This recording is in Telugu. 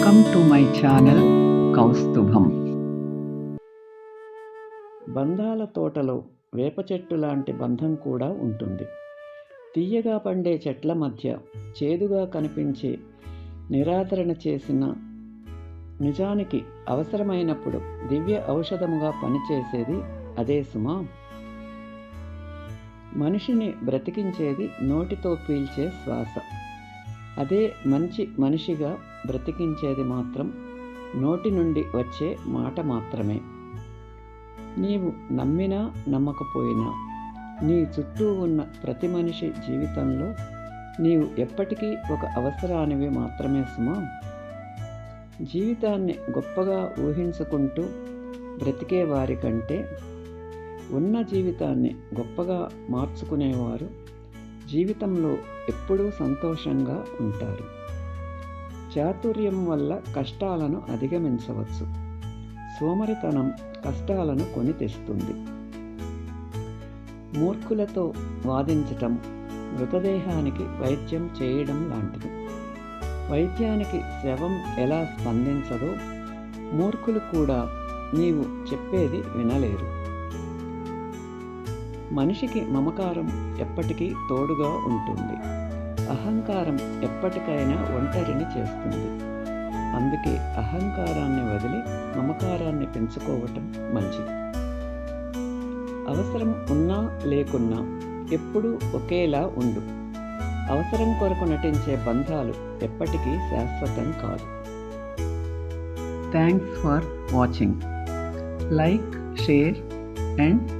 Welcome to my channel Kaustubham బంధాల తోటలో వేప చెట్టు లాంటి బంధం కూడా ఉంటుంది. తీయగా పండే చెట్ల మధ్య చేదుగా కనిపించే నిరాదరణ చేసిన నిజానికి అవసరమైనప్పుడు దివ్య ఔషధముగా పనిచేసేది అదే సుమా. మనిషిని బ్రతికించేది నోటితో పీల్చే శ్వాస. అదే మంచి మనిషిగా బ్రతికించేది మాత్రం నోటి నుండి వచ్చే మాట మాత్రమే. నీవు నమ్మినా నమ్మకపోయినా నీ చుట్టూ ఉన్న ప్రతి మనిషి జీవితంలో నీవు ఎప్పటికీ ఒక అవసరానివి మాత్రమే సుమా. జీవితాన్ని గొప్పగా ఊహించుకుంటూ బ్రతికే వారి కంటే ఉన్న జీవితాన్ని గొప్పగా మార్చుకునేవారు జీవితంలో ఎప్పుడూ సంతోషంగా ఉంటారు. చాతుర్యం వల్ల కష్టాలను అధిగమించవచ్చు. సోమరితనం కష్టాలను కొని తెస్తుంది. మూర్ఖులతో వాదించటం మృతదేహానికి వైద్యం చేయడం లాంటిది. వైద్యానికి శవం ఎలా స్పందించదో మూర్ఖులు కూడా నీవు చెప్పేది వినలేరు. మనిషికి మమకారం ఎప్పటికీ తోడుగా ఉంటుంది. అహంకారం ఎప్పటికైనా ఒంటరిని చేస్తుంది. అందుకే అహంకారాన్ని వదిలి మమకారాన్ని పెంచుకోవటం మంచిది. అవసరం ఉన్నా లేకున్నా ఎప్పుడూ ఒకేలా ఉండు. అవసరం కొరకు నటించే బంధాలు ఎప్పటికీ శాశ్వతం కాదు. Thanks for watching like share and